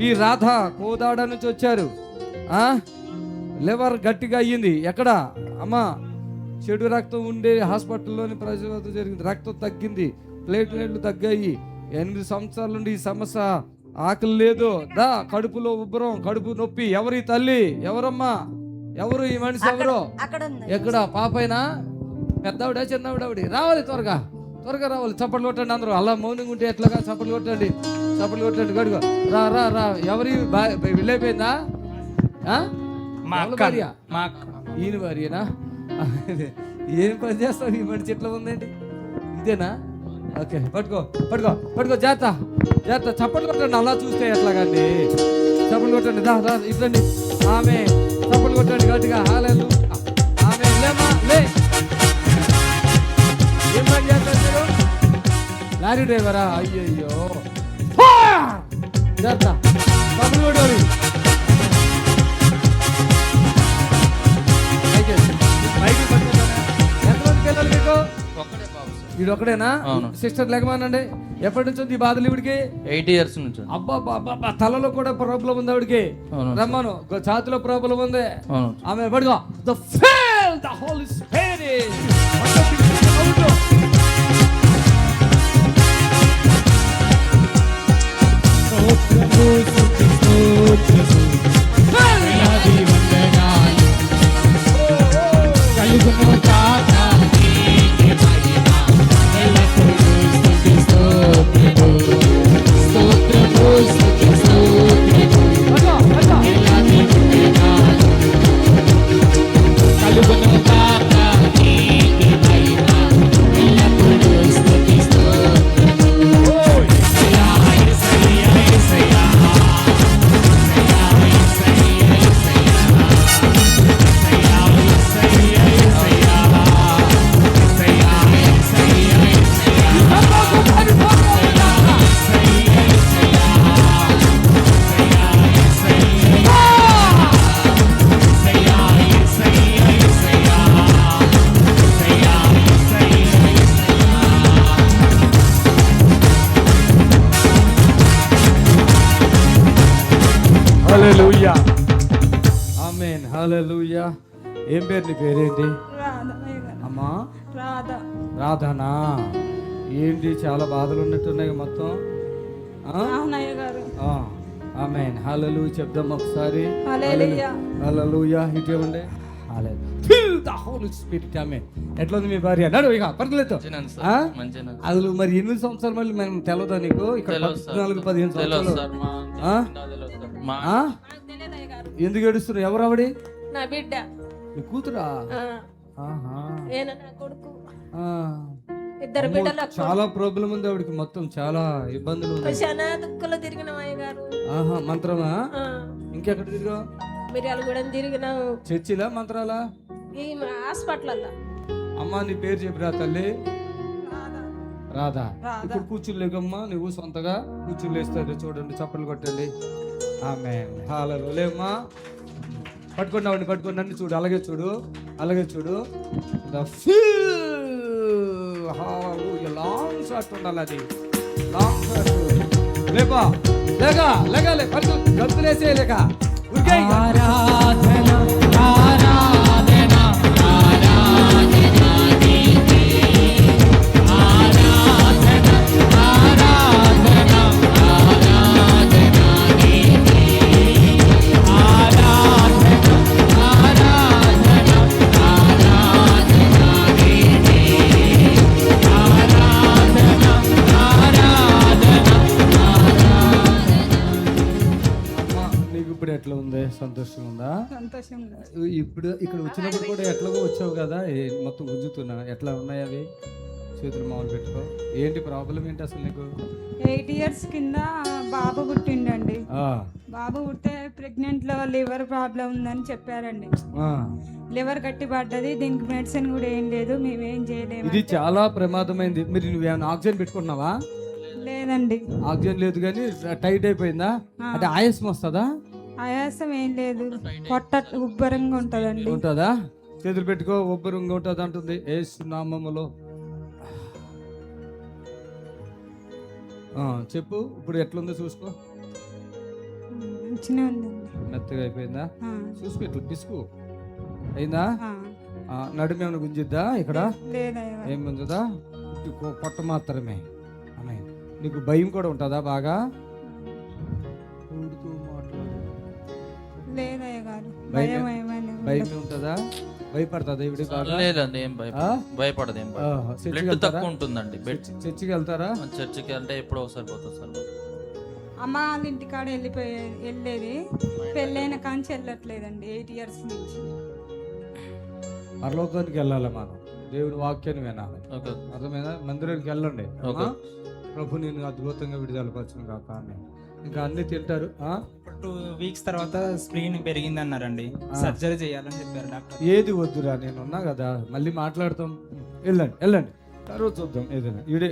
ఈ రాధ కోదాడ నుంచి వచ్చారు. ఆ? లివర్ గట్టిగా అయ్యింది. ఎక్కడ? అమ్మా చెడు రక్తం ఉండే హాస్పిటల్లోని ప్రజలతో జరిగింది. రక్తం తగ్గింది. ప్లేట్లెట్లు తగ్గాయి. ఎనిమిది సంవత్సరాల నుండి ఈ సమస్య ఆకలి లేదు. దా కడుపులో ఉబ్బరం కడుపు నొప్పి. ఎవరి తల్లి? ఎవరమ్మా? ఎవరు ఈ మనిషి ఎవరు? ఎక్కడ? పాపైనా? పెద్దవిడ చిన్నవిడవిడి రావాలి త్వరగా. త్వరగా రావాలి? చప్పట్లు కొట్టండి అందరూ. అలా మౌనంగా ఉంటే ఎట్లాగా? చప్పట్లు కొట్టండి. చప్పట్లు కొట్టండి. గడుగు. రా రా రా. ఎవరి వెళ్ళైపోయిందా? మా భార్య? మా ఈయన భార్యనా? ఏం పని చేస్తావు? ఈ మనిషి ఎట్లా ఉందండి? ఇదేనా? ఓకే పట్టుకో పట్టుకో పట్టుకో జాత జాత చప్పట్లు కొట్టండి. అలా చూస్తే ఎట్లాగండి? చప్పట్లు కొట్టండి. దా రా ఇట్లండి ఆమె. చప్పట్లు కొట్టండి గట్టిగా. హాలేలు ఆమె లేమా? లే. ఏం పని చేస్తారు మీరు లారీ డ్రైవరా అయ్యయ్యో పైకి పైకి పట్టుకుంటారా? ఎంతమంది పిల్లలు మీకు వీడు ఒక్కడేనా అవును. సిస్టర్ లేకమానండి ఎప్పటి నుంచి ఉంది ఈ బాధలు ఇవిడికి ఎయిట్ ఇయర్స్ నుంచి అబ్బా అబ్బా, తలలో కూడా ప్రాబ్లం ఉంది ఆవిడకి అవును రమ్మను ఛాతిలో ప్రాబ్లం ఉంది అవును ఆమె పడుకో the fill the Holy Spirit out. Amen hallelujah ఏం పేరు నీ పేరేంటి. అమ్మా? రాధ. రాధనా? ఏంటి చాలా బాధలు ఉన్నట్టున్నాయి మొత్తం? ఆ? అవునయ్య గారు. ఆ, ఆమేన్. హల్లెలూయా చెప్దాం ఒకసారి? హల్లెలూయా. హల్లెలూయా ఇటు ఇవ్వండి. Fill the Holy Spirit amen. ఎట్లా ఉంది మీ భార్య? నడు ఇక పర్లేదు అసలు మరి ఎనిమిది సంవత్సరాలు మళ్ళీ మనం తెలవదా నీకు? ఇక్కడ తెలియదు పద్నాలుగు పదిహేను తెలియదు సంవత్సరాలు. సార్ మా ఆ? తెలియదు సార్. మా ఆ? నాకు తెలియదు అయ్య గారు. ఎందుకు ఏడుస్తున్నారు? ఎవరు ఆవిడ? నా బిడ్డ. నీ కూతురా? ఆహా. ఈయన నా కొడుకు. ఇద్దరు బిడ్డలు చాలా ప్రాబ్లం ఉంది ఆవిడకి మొత్తం చాలా ఇబ్బందులు చాలా దుఃఖంలో తిరిగినాం అయ్య గారు ఆహా మంత్రమా? ఇంకెక్కడ తిరిగా మిర్యాలు కూడా తిరిగినాం చర్చిలా మంత్రాలా? ఈ హాస్పిటల్లో అమ్మా నీ పేరు చెప్పిరా తల్లి? రాధా. ఇప్పుడు కూర్చులేకమ్మా నువ్వు సొంతగా కూర్చులేస్తారు చూడండి చప్పలు కొట్టండి. ఆమె హాలలో లేమ్మా. పట్టుకున్నావు ఆవిడని పట్టుకోండి నన్ను చూడు అలాగే చూడు అలాగే చూడు. ద లాంగ్ షాట్ ఉండాలి అది. లాంగ్ షాట్ లేపా. లేగా లేగాలే. పట్టు. గంతులేసే లేక ఉరికేయ్ ఇప్పుడు ఎట్లా ఉంది? సంతోషంగా ఉందా? ఇప్పుడు ఇక్కడ వచ్చినప్పుడు కూడా ఎట్లాగో వచ్చావు కదా? మొత్తం గుంజుతున్నా. ఎట్లా ఉన్నాయి అవి? చేతులు మామూలు పెట్టుకో. ఏంటి ప్రాబ్లం ఏంటి అసలు నీకు? ఎయిట్ ఇయర్స్ కింద బాబు పుట్టిండండి. బాబు పుట్టే ప్రెగ్నెంట్లో లివర్ ప్రాబ్లం ఉందని చెప్పారండి. లివర్ గట్టి పడ్డది దీనికి మెడిసిన్ కూడా ఏం లేదు మేమేం చేయలేము ఇది చాలా ప్రమాదమైంది. మీరు నువ్వేమైనా ఆక్సిజన్ పెట్టుకుంటున్నావా? లేదండి. ఆక్సిజన్ లేదు కానీ టైట్ అయిపోయిందా? అంటే ఆయాసం వస్తుందా? ఆయాసం ఏం లేదు. పొట్ట ఉబ్బరంగా ఉంటుందండి. ఉంటుందా? చేతులు పెట్టుకో ఉబ్బరంగా ఉంటుంది అంటుంది. ఏసు నామములో. ఆ, చెప్పు ఇప్పుడు ఎట్లుందో చూసుకో. మంచిగా ఉందండి. మెత్తగా అయిపోయిందా? చూసుకో ఇట్లా పిసుకు. అయిందా? నడుము ఏమైనా గుంజిద్దా ఇక్కడ? ఏం గుంజదా? కొ- పొట్ట మాత్రమే. నీకు భయం కూడా ఉంటుందా బాగా? భయం-. ఉంటుందా? భయపడతా దేవుడి బాగా లేదండి ఏం? భయపడదు. ఏం బ్లడ్ తక్కువ ఉంటుందండి చర్చికి వెళ్తారా? చర్చికి అంటే ఎప్పుడో ఒకసారి పోతుంది సార్ అమ్మ వాళ్ళ ఇంటికాడ వెళ్ళిపోయే వెళ్ళేది. పెళ్ళైన కాంచి వెళ్ళట్లేదండి ఎయిట్ ఇయర్స్ నుంచి. పరలోకానికి వెళ్ళాలి మనం. దేవుని వాక్యాన్ని వినాలి. అర్థమైనా మందిరానికి వెళ్ళండి? ప్రభు నేను అద్భుతంగా విడుదలపరచును కాక ఆమె ఇంకా అన్ని తింటారు. ఆ? టూ వీక్స్ తర్వాత స్క్రీన్ పెరిగింది అన్నారండి సర్జరీ చేయాలని చెప్పారు డాక్టర్. ఏది వద్దురా నేను ఉన్నా కదా. మళ్ళీ మాట్లాడతాం. వెళ్ళండి వెళ్ళండి. తర్వాత చూద్దాం ఏదైనా. ఈడే